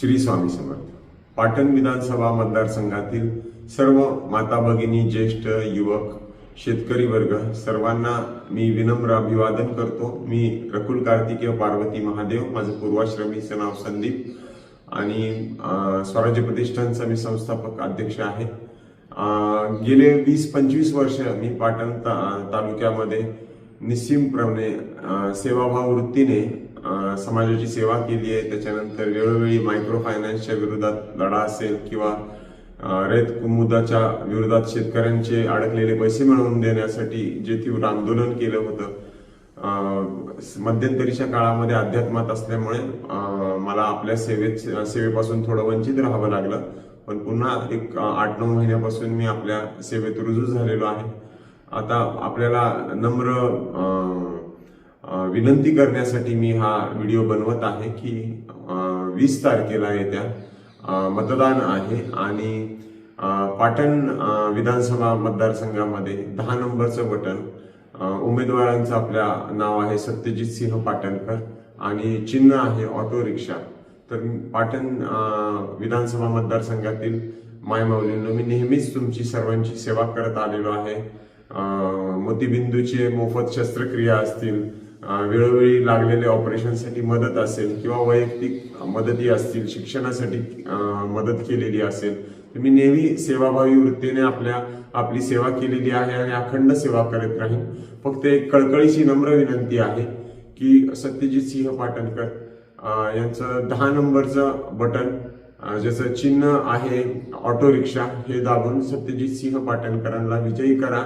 श्री स्वामी समर्थ. पाटण विधानसभा मतदारसंघातील सर्व माता भगिनी ज्येष्ठ युवक शेतकरी वर्ग सर्वांना मी विनम्र अभिवादन करतो. मी रकुल कार्तिकेय पार्वती महादेव माझं पूर्वाश्रमीचं नाव संदीप आणि स्वराज्य प्रतिष्ठानचा मी संस्थापक अध्यक्ष आहे. गेले वीस पंचवीस वर्ष मी पाटण ता- तालुक्यामध्ये निस्सीमप्रमाणे सेवाभाव वृत्तीने समाजाची सेवा केली आहे. त्याच्यानंतर वेळोवेळी मायक्रो फायनान्सच्या विरोधात लढा असेल किंवा रेत कुमुदाच्या विरोधात शेतकऱ्यांचे अडकलेले पैसे मिळवून देण्यासाठी जे तीव्र आंदोलन केलं होतं मध्यंतरीच्या काळामध्ये अध्यात्मात असल्यामुळे मला आपल्या सेवेत सेवेपासून थोडं वंचित राहावं लागलं. पण पुन्हा एक आठ नऊ महिन्यापासून मी आपल्या सेवेत रुजू झालेलो आहे. आता आपल्याला नम्र विनंती करण्यासाठी मी हा व्हिडिओ बनवत आहे की वीस तारखेला येत्या मतदान आहे आणि पाटण विधानसभा मतदारसंघामध्ये दहा नंबरचं बटन उमेदवारांचं आपल्या नाव आहे सत्यजित सिंह पाटणकर आणि चिन्ह आहे ऑटो रिक्षा. तर पाटण विधानसभा मतदारसंघातील मायमाऊलींना मी नेहमीच तुमची सर्वांची सेवा करत आलेलो आहे. मोतीबिंदूचे मोफत शस्त्रक्रिया असतील वेळोवेळी लागलेल्या ऑपरेशनसाठी मदत असेल किंवा वैयक्तिक मदती असतील शिक्षणासाठी मदत केलेली असेल तर मी नेहमी सेवाभावी वृत्तीने आपल्या आपली सेवा केलेली आहे आणि अखंड सेवा करत राहीन. फक्त एक कळकळीची नम्र विनंती आहे की सत्यजित सिंह पाटणकर यांचं दहा नंबरचं बटन ज्याचं चिन्ह आहे ऑटो रिक्षा हे दाबून सत्यजित सिंह पाटणकरांना विजयी करा.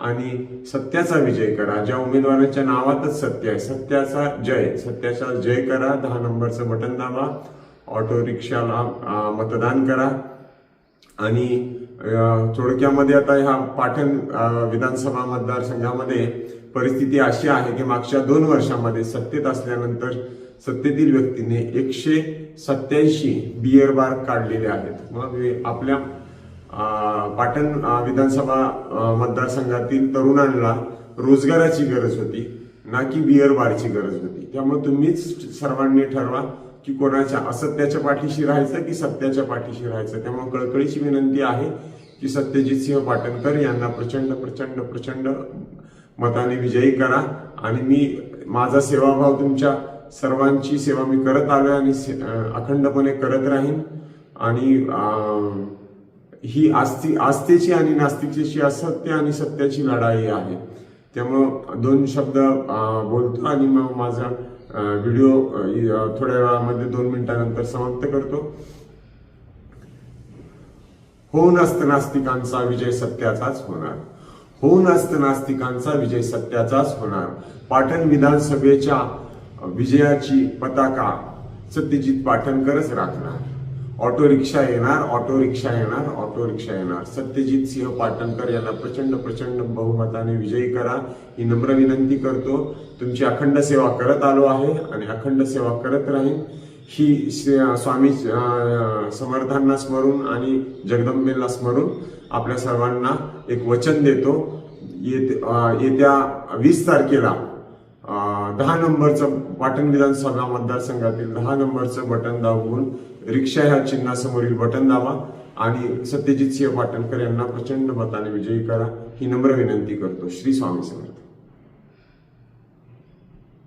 आणि सत्याचा विजय करा. ज्या उमेदवाराच्या नावातच सत्य आहे. सत्याचा जय. सत्याचा जय करा. दहा नंबरचं बटन दाबा. ऑटो रिक्षाला मतदान करा. आणि थोडक्यामध्ये आता ह्या पाटण विधानसभा मतदारसंघामध्ये परिस्थिती अशी आहे की मागच्या दोन वर्षामध्ये सत्तेत असल्यानंतर सत्तेतील व्यक्तीने एकशे सत्याऐंशी बियर बार काढलेले आहेत. मग आपल्या पाटण विधानसभा मतदारसंघातील तरुणांना रोजगाराची गरज होती ना की बिअर बारची गरज होती. त्यामुळे तुम्हीच सर्वांनी ठरवा की कोणाच्या असत्याच्या पाठीशी राहायचं की सत्याच्या पाठीशी राहायचं. त्यामुळे कळकळीची विनंती आहे की सत्यजित सिंह पाटणकर यांना प्रचंड प्रचंड प्रचंड मताने विजयी करा. आणि मी माझा सेवाभाव तुमच्या सर्वांची सेवा मी करत आलो आणि से- अखंडपणे करत राहीन. आणि ही आस्ती आस्थेची आणि नास्तिकतेची असत्य आणि सत्याची लढाई आहे. त्यामुळं दोन शब्द बोलतो आणि मग माझा व्हिडिओ थोड्या वेळामध्ये दोन मिनिटानंतर समाप्त करतो. होऊन असत नास्तिकांचा विजय सत्याचाच होणार. होऊन असत नास्तिकांचा विजय सत्याचाच होणार. पाटण विधानसभेच्या विजयाची पताका सत्यजित पाटणकरच राखणार. ऑटो रिक्षा येणार ऑटो रिक्षा येणार ऑटो रिक्षा येणार. सत्यजित सिंह पाटणकर यांना प्रचंड प्रचंड बहुमताने विजयी करा. ही नम्र विनंती करतो. तुमची अखंड सेवा करत आलो आहे आणि अखंड सेवा करत राहीन. ही श्री- स्वामी समर्थांना स्मरून आणि जगदंबेला स्मरून आपल्या सर्वांना एक वचन देतो. येत्या वीस तारखेला दहा नंबरचं पाटण विधानसभा मतदारसंघातील दहा नंबरचं बटन दाबून रिक्षा ह्या चिन्हासमोरील बटन दाबा आणि सत्यजित सिंह पाटणकर यांना प्रचंड मताने विजयी करा ही नम्र विनंती करतो. श्री स्वामी समर्थ.